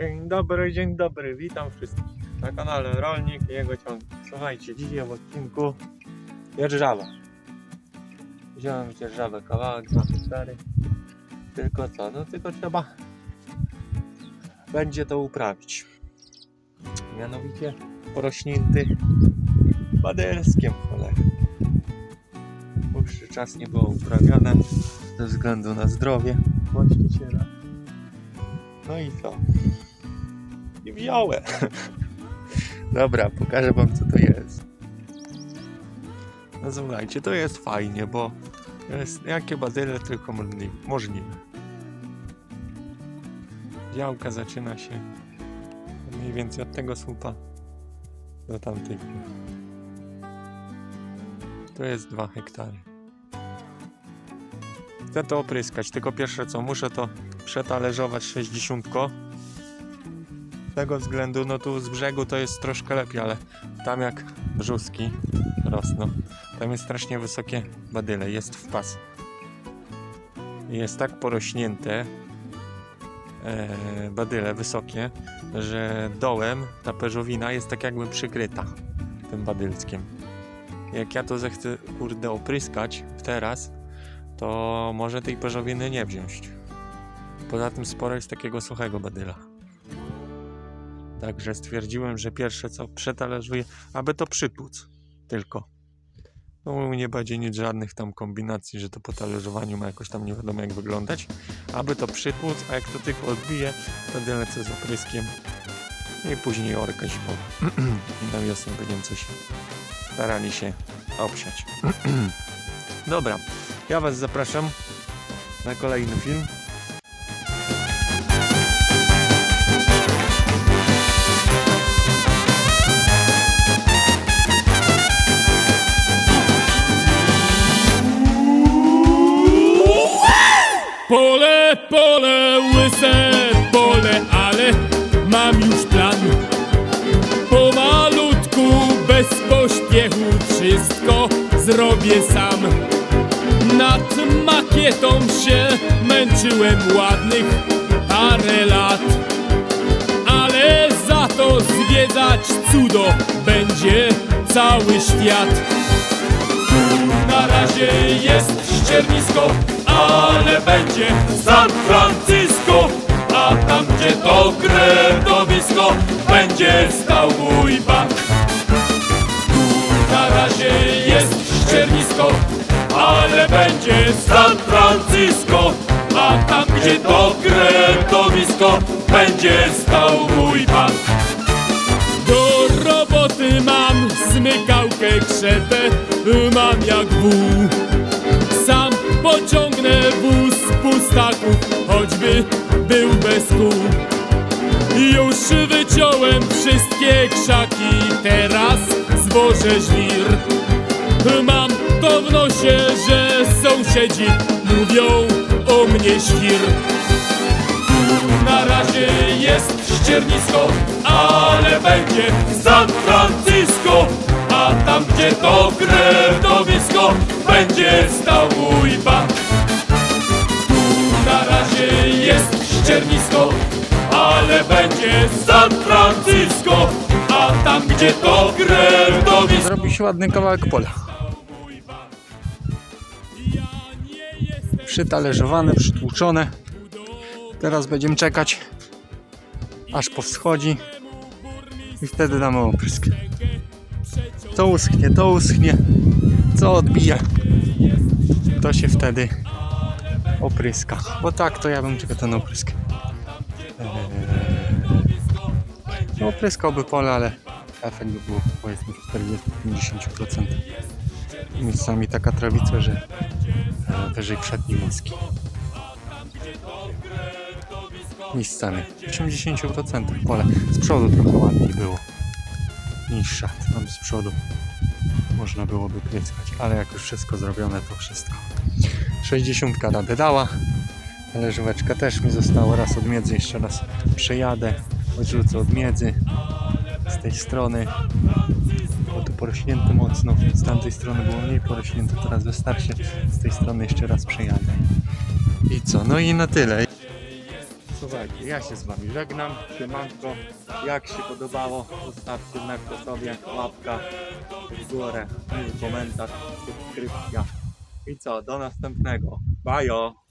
Dzień dobry, dzień dobry, witam wszystkich na kanale Rolnik i jego ciąg. Słuchajcie, dzisiaj w odcinku dzierżawa. Wziąłem dzierżawę kawałek, 2 hektary. Tylko co, no tylko trzeba będzie to uprawić. Mianowicie porośnięty badelskiem cholera. Dłuższy czas nie było uprawiane ze względu na zdrowie właściciela. No i co? I wziąłem. Dobra, pokażę wam co to jest. No słuchajcie, to jest fajnie, bo jest jakie badyle tylko możli- możliwe. Działka zaczyna się mniej więcej od tego słupa do tamtej. To jest 2 hektary. Chcę to opryskać, tylko pierwsze co muszę to przetalerzować 60. Z tego względu, no tu z brzegu to jest troszkę lepiej, ale tam jak brzuski rosną, tam jest strasznie wysokie badyle, jest w pas. Jest tak porośnięte e, badyle wysokie, że dołem ta peżowina jest tak jakby przykryta tym badylskiem. Jak ja to zechcę kurde opryskać teraz, to może tej peżowiny nie wziąć. Poza tym sporo jest takiego suchego badyla. Także stwierdziłem, że pierwsze co przetalerzuję, aby to przytłuc tylko. No nie będzie nic żadnych tam kombinacji, że to po talerzowaniu ma jakoś tam nie wiadomo jak wyglądać. Aby to przytłuc, a jak to tylko odbije, wtedy lecę z opryskiem i później orkę zimową. I na wiosnę będziemy coś starali się obsiać. Dobra, ja Was zapraszam na kolejny film. Już plan. Pomalutku, bez pośpiechu, wszystko zrobię sam. Nad makietą się męczyłem ładnych parę lat. Ale za to zwiedzać cudo będzie cały świat. Na razie jest ściernisko, ale będzie San Francisco, a tam gdzie to kretowisko, będzie stał mój bank. Tu na razie jest ściernisko, ale będzie San Francisco, a tam gdzie to kretowisko, będzie stał mój bank. Do roboty mam smykałkę, krzepę, mam jak wół. Sam pociągnę wóz pustaków, choćby był bez kół. Już wyciąłem wszystkie krzaki, teraz zwożę żwir. Mam to w nosie, że sąsiedzi mówią o mnie świr. Na razie jest ściernisko, ale będzie San Francisco, a tam gdzie to kretowisko, będzie stał mój bank. Tu na razie jest ściernisko, ale będzie San Francisco, a tam gdzie to kretowisko. Zrobi się ładny kawałek pola. Przytalerzowane, przytłuczone. Teraz będziemy czekać, aż powschodzi i wtedy damy oprysk. To uschnie, to uschnie, co odbije, to się wtedy opryska. Bo tak to ja bym tylko ten oprysk. No, opryskałby pole, ale efekt by był powiedzmy 40-50%. Miejscami taka trawica, że e, wyżej przedniej łaski. Miejscami 80% pole. Z przodu trochę ładniej było niż szat. Tam z przodu można byłoby pryskać, ale jak już wszystko zrobione, to wszystko. 60 radę dała. Leżóweczka też mi została. Raz od miedzy, jeszcze raz przejadę. Odrzucę od miedzy z tej strony. Było tu porośnięte mocno. Z tamtej strony było mniej porośnięte, teraz wystarczy. Z tej strony jeszcze raz przejadę. I co? No i na tyle. słuchajcie, ja się z wami żegnam, siemanko, jak się podobało, zostawcie znak po sobie, łapka w górę, komentarz, subskrypcja i co, do następnego, bajo!